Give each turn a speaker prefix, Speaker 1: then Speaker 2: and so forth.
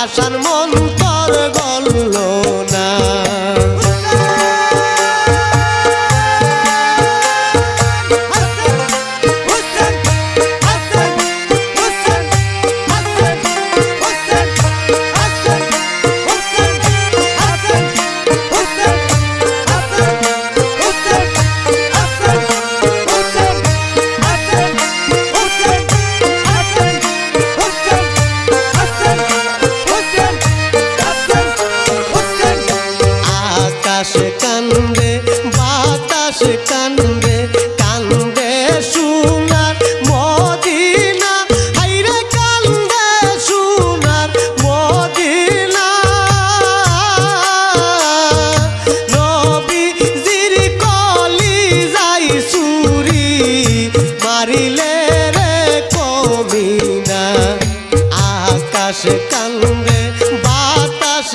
Speaker 1: পাশান মন আকাশ কান্দে বাতাস